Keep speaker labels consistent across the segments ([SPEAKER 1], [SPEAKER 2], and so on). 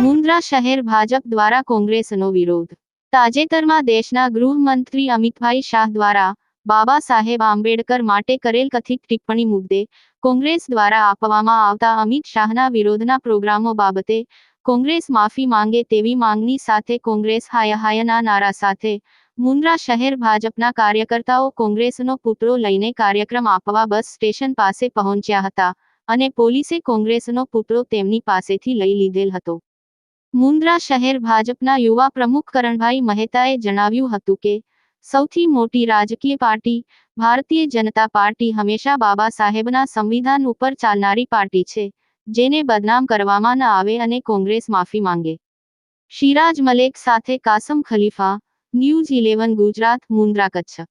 [SPEAKER 1] મુન્દ્રા શહેર ભાજપ દ્વારા કોંગ્રેસનો વિરોધ. તાજેતરમાં દેશના ગૃહમંત્રી અમિતભાઈ શાહ દ્વારા બાબા સાહેબ આંબેડકર માટે કરેલ કથિત ટિપ્પણી મુદ્દે કોંગ્રેસ દ્વારા આપવામાં આવતા અમિત શાહના વિરોધના પ્રોગ્રામો બાબતે કોંગ્રેસ માફી માંગે તેવી માંગણી સાથે કોંગ્રેસ હાયહાયના નારા સાથે મુન્દ્રા શહેર ભાજપના કાર્યકર્તાઓ કોંગ્રેસનો પુતળો લઈને કાર્યક્રમ આપવા બસ સ્ટેશન પાસે પહોંચ્યા હતા અને પોલીસે કોંગ્રેસનો પુતળો તેમની પાસેથી લઈ લીધેલ હતો. મુન્દ્રા શહેર ભાજપના યુવા પ્રમુખ કરણભાઈ મહેતાએ જણાવ્યું હતું કે, સૌથી મોટી રાજકીય પાર્ટી ભારતીય જનતા પાર્ટી હંમેશા બાબા સાહેબના સંવિધાન ઉપર ચાલનારી પાર્ટી છે. જેને બદનામ કરવામાં ન આવે અને કોંગ્રેસ માફી માંગે. શિરાજ મલેક સાથે કાસમ ખલીફા, ન્યૂઝ ઇલેવન, ગુજરાત, મુન્દ્રા કચ્છ.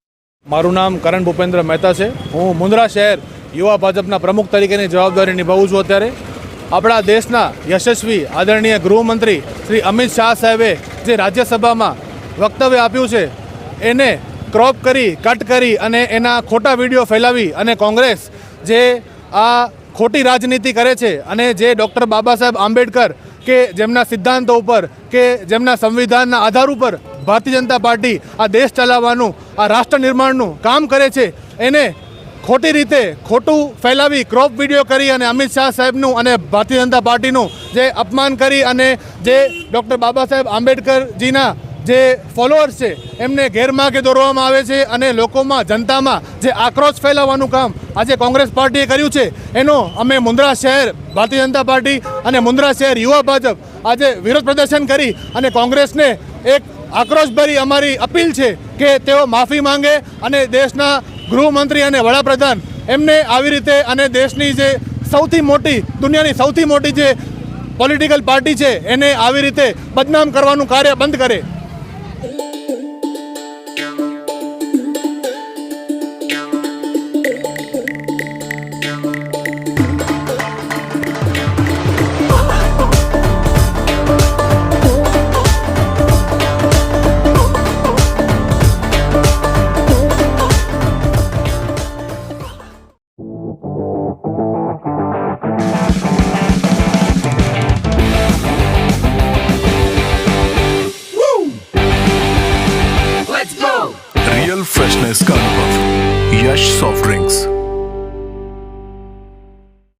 [SPEAKER 2] મારું નામ કરણ ભૂપેન્દ્ર મહેતા છે. હું મુન્દ્રા શહેર યુવા ભાજપના પ્રમુખ તરીકેની જવાબદારી નિભાવું છું અત્યારે. આપણા દેશના યશસ્વી આદરણીય ગૃહમંત્રી શ્રી અમિત શાહ સાહેબે જે રાજ્યસભામાં વક્તવ્ય આપ્યું છે, એને ક્રોપ કરી, કટ કરી અને એના ખોટા વીડિયો ફેલાવી અને કોંગ્રેસ જે આ ખોટી રાજનીતિ કરે છે અને જે ડૉક્ટર બાબા સાહેબ આંબેડકર કે જેમના સિદ્ધાંતો ઉપર કે જેમના સંવિધાનના આધાર ઉપર ભારતીય જનતા પાર્ટી આ દેશ ચલાવવાનું, આ રાષ્ટ્ર નિર્માણનું કામ કરે છે, એને ખોટી રીતે ખોટું ફેલાવી ક્રોપ વીડિયો કરી અને અમિત શાહ સાહેબનું અને ભારતીય જનતા પાર્ટીનું જે અપમાન કરી અને જે ડૉક્ટર બાબા સાહેબ આંબેડકરજીના જે ફોલોઅર્સ છે, એમને ગેરમાર્ગે દોરવામાં આવે છે અને લોકોમાં, જનતામાં જે આક્રોશ ફેલાવવાનું કામ આજે કોંગ્રેસ પાર્ટીએ કર્યું છે, એનો અમે મુન્દ્રા શહેર, ભારતીય જનતા પાર્ટી અને મુન્દ્રા શહેર યુવા ભાજપ આજે વિરોધ પ્રદર્શન કરી અને કોંગ્રેસને એક આક્રોશભરી અમારી અપીલ છે કે તેઓ માફી માંગે અને દેશના ગૃહમંત્રી અને વડાપ્રધાન એમને આવી રીતે અને દેશની જે સૌથી મોટી, દુનિયાની સૌથી મોટી જે પોલિટિકલ પાર્ટી છે, એને આવી રીતે બદનામ કરવાનું કાર્ય બંધ કરે.
[SPEAKER 3] freshness Karnabhav Yash Soft Drinks.